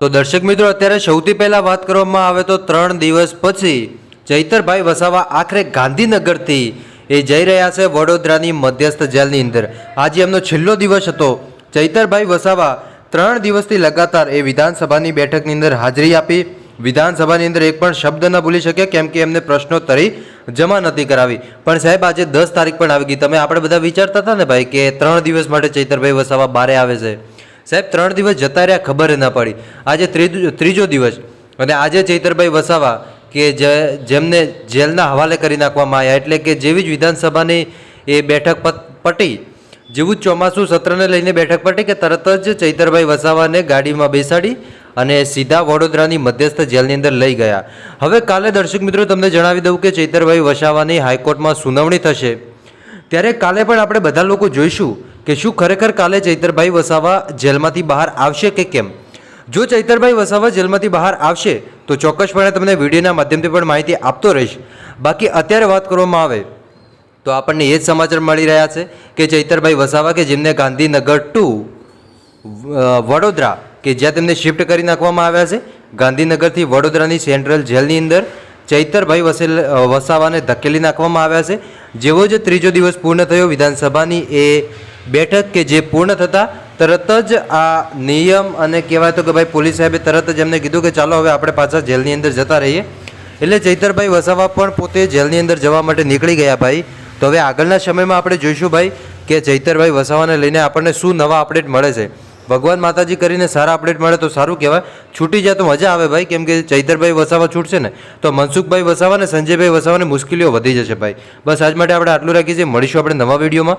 તો દર્શક મિત્રો, અત્યારે સૌથી પહેલા વાત કરવામાં આવે તો ત્રણ દિવસ પછી ચૈતરભાઈ વસાવા આખરે ગાંધીનગરથી એ જઈ રહ્યા છે વડોદરાની મધ્યસ્થ જેલની અંદર. આજે એમનો છેલ્લો દિવસ હતો. ચૈતરભાઈ વસાવા ત્રણ દિવસથી લગાતાર એ વિધાનસભાની બેઠકની અંદર હાજરી આપી. વિધાનસભાની અંદર એક પણ શબ્દ ન ભૂલી શક્યા, કેમ કે એમને પ્રશ્નોત્તરી જમા નથી કરાવી. પણ સાહેબ, આજે દસ તારીખ પણ આવી ગઈ. તમે આપણે બધા વિચારતા હતા ને ભાઈ કે ત્રણ દિવસ માટે ચૈતરભાઈ વસાવા બારે આવે છે? સાહેબ, ત્રણ દિવસ જતા રહ્યા, ખબર ન પડી. આજે ત્રીજો દિવસ. અને આજે ચૈતરભાઈ વસાવા કે જે, જેમને જેલના હવાલે કરી નાખવામાં આવ્યા, એટલે કે જેવી જ વિધાનસભાની એ બેઠક પટી, જેવું જ ચોમાસું સત્રને લઈને બેઠક પટી કે તરત જ ચૈતરભાઈ વસાવાને ગાડીમાં બેસાડી અને સીધા વડોદરાની મધ્યસ્થ જેલની અંદર લઈ ગયા. હવે કાલે દર્શક મિત્રો તમને જણાવી દઉં કે ચૈતરભાઈ વસાવાની હાઈકોર્ટમાં સુનાવણી થશે. ત્યારે કાલે પણ આપણે બધા લોકો જોઈશું કે શું ખરેખર કાલે ચૈતરભાઈ વસાવા જેલમાંથી બહાર આવશે કે કેમ? જો ચૈતરભાઈ વસાવા જેલમાંથી બહાર આવશે, તો ચોક્કસપણે તમને વિડીયોના માધ્યમથી પણ માહિતી આપતો રહીશ. બાકી અત્યારે વાત કરવામાં આવે, તો આપણને એ જ સમાચાર મળી રહ્યા છે કે ચૈતરભાઈ વસાવા કે જેમને ગાંધીનગર ટુ વડોદરા, કે જ્યાં તેમને શિફ્ટ કરી નાખવામાં આવ્યા છે, ગાંધીનગરથી વડોદરાની સેન્ટ્રલ જેલની અંદર ચૈતરભાઈ વસેલ વસાવાને ધકેલી નાખવામાં આવ્યા છે. જેવો જ ત્રીજો દિવસ પૂર્ણ થયો વિધાનસભાની એ બેઠક કે જે પૂર્ણ થતાં તરત જ આ નિયમ અને કહેવાય તો કે ભાઈ પોલીસ સાહેબે તરત જ એમને કીધું કે ચાલો હવે આપણે પાછા જેલની અંદર જતા રહીએ. એટલે ચૈતરભાઈ વસાવા પણ પોતે જેલની અંદર જવા માટે નીકળી ગયા ભાઈ. તો હવે આગળના સમયમાં આપણે જોઈશું ભાઈ કે ચૈતરભાઈ વસાવાને લઈને આપણને શું નવા અપડેટ મળે છે. ભગવાન માતાજી કરીને સારા અપડેટ મળે તો સારું કહેવાય. છૂટી જાય તો મજા આવે ભાઈ, કેમ કે ચૈતરભાઈ વસાવા છૂટશે ને, તો મનસુખભાઈ વસાવા અને સંજયભાઈ વસાવાની મુશ્કેલીઓ વધી જશે ભાઈ. બસ આજ માટે આપણે આટલું રાખીએ છીએ. મળીશું આપણે નવા વિડીયોમાં.